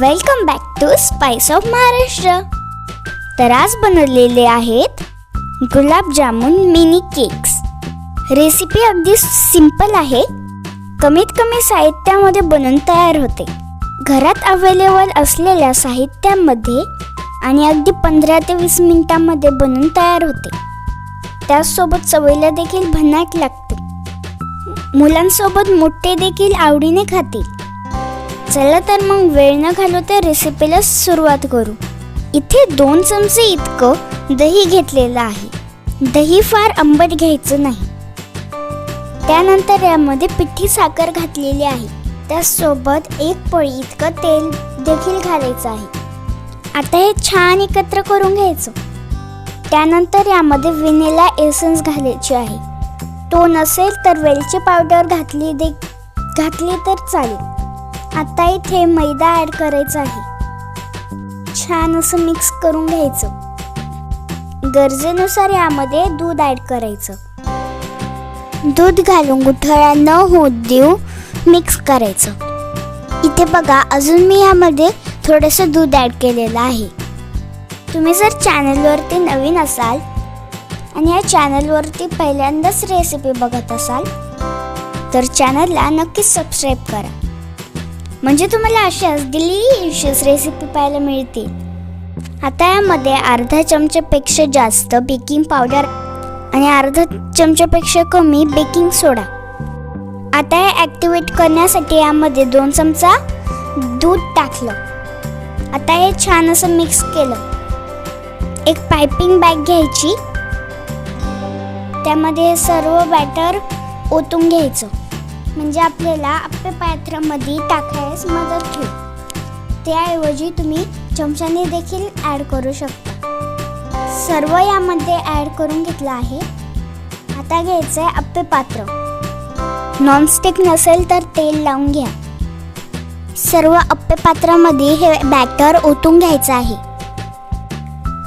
Welcome back to spice of Maharashtra तर आज बनवलेले आहेत गुलाबजामुन मिनी केक्स रेसिपी अगदी सिंपल आहे. कमीत कमी साहित्यामध्ये बनवून तयार होते. घरात अवेलेबल असलेल्या साहित्यामध्ये आणि अगदी पंधरा ते वीस मिनिटांमध्ये बनवून तयार होते. त्याचसोबत चवईला देखील भन्नाट लागते. मुलांसोबत मोठे देखील आवडीने खातील. चला तर मग वेळ न घालवता रेसिपीला सुरुवात करू. इथे दोन चमचे इतकं दही घेतलेलं आहे. दही फार आंबट घ्यायचं नाही. त्यानंतर यामध्ये पिठी साखर घातलेली आहे. त्यासोबत एक पळी इतकं तेल देखील घालायचं आहे. आता हे छान एकत्र करून घ्यायचं. त्यानंतर यामध्ये विनेला एसन्स घालायची आहे. तो नसेल तर वेलची पावडर घातली दे घातली तर चालेल. आता इथे मैदा ॲड करायचा आहे. छान असं मिक्स करून घ्यायचं. गरजेनुसार यामध्ये दूध ॲड करायचं. दूध घालून गुठळ्या न होत देऊ मिक्स करायचं. इथे बघा अजून मी यामध्ये थोडंसं दूध ॲड केलेलं आहे. तुम्ही जर चॅनलवरती नवीन असाल आणि या चॅनलवरती पहिल्यांदाच रेसिपी बघत असाल तर चॅनलला नक्कीच सबस्क्राईब करा. म्हणजे तुम्हाला अशाच डिलिशियस रेसिपी पाहायला मिळतील आता यामध्ये अर्धा चमच्यापेक्षा जास्त बेकिंग पावडर आणि अर्धा चमच्यापेक्षा कमी बेकिंग सोडा आता हे ॲक्टिवेट करण्यासाठी यामध्ये दोन चमचा दूध टाकलं. आता हे छान असं मिक्स केलं. एक पायपिंग बॅग घ्यायची. त्यामध्ये सर्व बॅटर ओतून घ्यायचं. म्हणजे आपल्याला आपल्या पात्रामध्ये टाकायस मदत होईल त्याऐवजी तुम्ही चमच्याने देखील ॲड करू शकता. सर्व यामध्ये ॲड करून घेतलं आहे. आता घ्यायचं आहे आप्पे पात्र. नॉनस्टिक नसेल तर तेल लावून घ्या. सर्व आप्पे पात्रामध्ये हे बॅटर ओतून घ्यायचं आहे.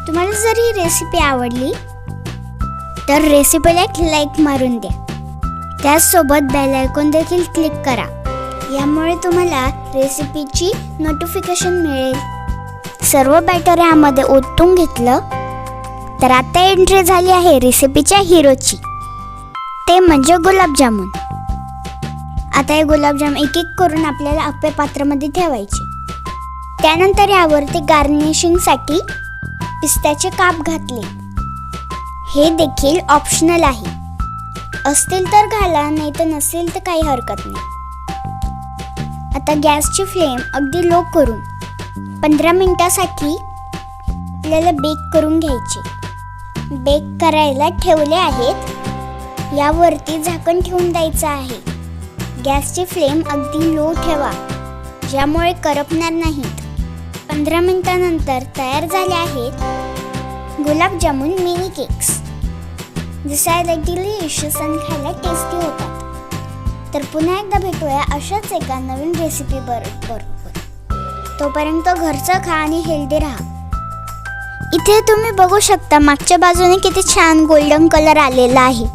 तुम्हाला जर ही रेसिपी आवडली तर रेसिपीला एक लाईक मारून द्या. त्याचसोबत बेल आयकॉन देखील क्लिक करा. यामुळे तुम्हाला रेसिपीची नोटिफिकेशन मिळेल. सर्व बॅटर यामध्ये ओतून घेतलं तर आता एंट्री झाली आहे रेसिपीच्या हिरोची ते म्हणजे गुलाबजामुन आता हे गुलाबजाम एक एक करून आपल्याला आपल्या पात्रामध्ये ठेवायचे. त्यानंतर यावरती गार्निशिंगसाठी पिस्त्याचे काप घातले. हे देखील ऑप्शनल आहे. असतील तर घाला नाही तर नसेल तर काही हरकत नाही. आता गॅसची फ्लेम अगदी लो करून पंधरा मिनटासाठी आपल्याला बेक करून घ्यायचे. बेक करायला ठेवले आहेत. यावरती झाकण ठेवून द्यायचं आहे. गॅसची फ्लेम अगदी लो ठेवा ज्यामुळे करपणार नाहीत. पंधरा मिनिटानंतर तयार झाले आहेत गुलाबजामुन मिनी केक्स. दिसायला डिलिशियस आणि खायला टेस्टी होतात. तर पुन्हा एकदा भेटूया अशाच एका नवीन रेसिपी बरोबर. तोपर्यंत घरचं खा आणि हेल्दी राहा. इथे तुम्ही बघू शकता मागच्या बाजूने किती छान गोल्डन कलर आलेला आहे.